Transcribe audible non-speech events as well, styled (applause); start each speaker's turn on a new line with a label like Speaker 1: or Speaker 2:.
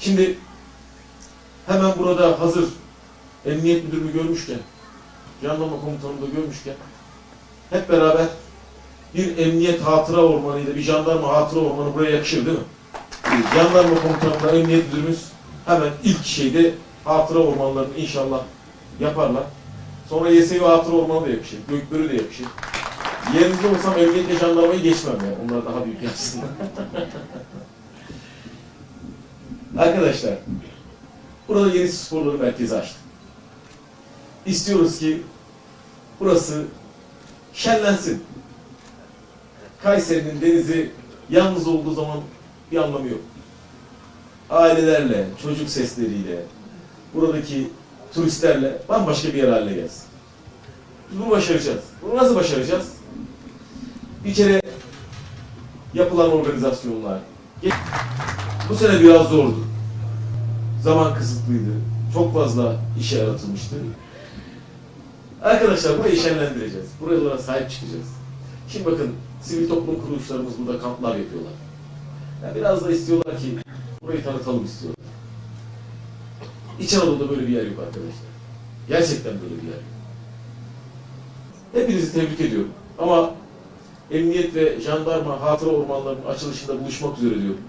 Speaker 1: Şimdi hemen burada hazır emniyet müdürünü görmüşken, jandarma komutanını da görmüşken hep beraber bir emniyet hatıra ormanıyla bir jandarma hatıra ormanı buraya yakışır değil mi? Jandarma komutanıyla emniyet müdürümüz hemen ilk şeyde hatıra ormanlarını inşallah yaparlar. Sonra YSU hatıra ormanı da yakışır, Gökbörü de yakışır. Yerinizde olsam emniyetle jandarmayı geçmem yani. Onlar daha büyük yapsınlar. (laughs) Arkadaşlar, burada yeni sporları merkezi açtık. İstiyoruz ki burası şenlensin. Kayseri'nin denizi yalnız olduğu zaman bir anlamı yok. Ailelerle, çocuk sesleriyle, buradaki turistlerle bambaşka bir yer haline gelsin. Bunu başaracağız. Bunu nasıl başaracağız? Bir kere yapılan organizasyonlar. Bu sene biraz zordu. Zaman kısıtlıydı. Çok fazla işe yaratılmıştı. Arkadaşlar burayı şenlendireceğiz. Buralara sahip çıkacağız. Şimdi bakın sivil toplum kuruluşlarımız burada kamplar yapıyorlar. Yani biraz da istiyorlar ki burayı tanıtalım istiyorlar. İç Anadolu'da böyle bir yer yok arkadaşlar. Gerçekten böyle bir yer yok. Hepinizi tebrik ediyorum. Ama emniyet ve jandarma hatıra ormanlarının açılışında buluşmak üzere diyorum.